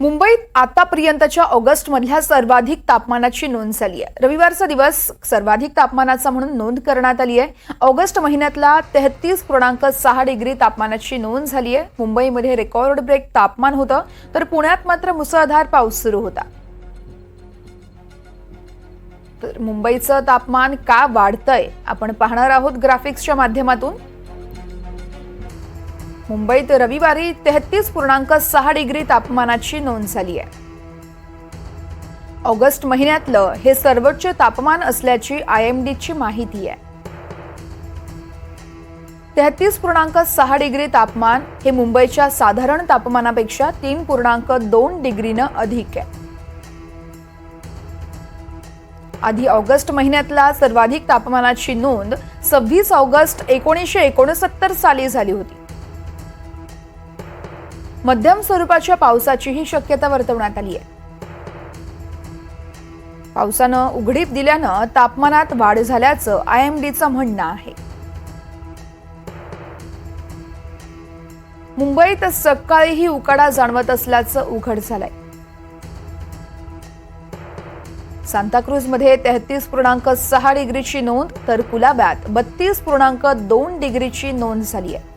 मुंबईत आतापर्यंतच्या ऑगस्ट मधल्या सर्वाधिक तापमानाची नोंद झाली आहे. रविवारचा दिवस सर्वाधिक तापमानाचा म्हणून नोंद करण्यात आली आहे. ऑगस्ट महिन्यातला तेहतीस पूर्णांक सहा डिग्री तापमानाची नोंद झाली आहे. मुंबईमध्ये रेकॉर्ड ब्रेक तापमान होतं तर पुण्यात मात्र मुसळधार पाऊस सुरू होता. तर मुंबईचं तापमान का वाढतंय? आपण पाहणार आहोत ग्राफिक्सच्या माध्यमातून. मुंबईत रविवारी तेहतीस पूर्णांक सहा डिग्री तापमानाची नोंद झाली आहे. ऑगस्ट महिन्यातलं हे सर्वोच्च तापमान असल्याची आय एम डीची माहिती आहे. तेहतीस पूर्णांक सहा डिग्री तापमान हे मुंबईच्या साधारण तापमानापेक्षा तीन पूर्णांक दोन डिग्रीनं अधिक आहे. आधी ऑगस्ट महिन्यातला सर्वाधिक तापमानाची नोंद सव्वीस ऑगस्ट एकोणीसशे एकोणसत्तर साली झाली होती. मध्यम स्वरूपाच्या पावसाचीही शक्यता वर्तवण्यात आली आहे. पावसानं उघडीप दिल्यानं तापमानात वाढ झाल्याचं आय एम डीचं म्हणणं आहे. मुंबईत सकाळीही उकाडा जाणवत असल्याचं उघड झालंय. सांताक्रूजमध्ये तेहतीस पूर्णांक सहा डिग्रीची नोंद तर कुलाब्यात बत्तीस पूर्णांक दोन डिग्रीची नोंद झाली आहे.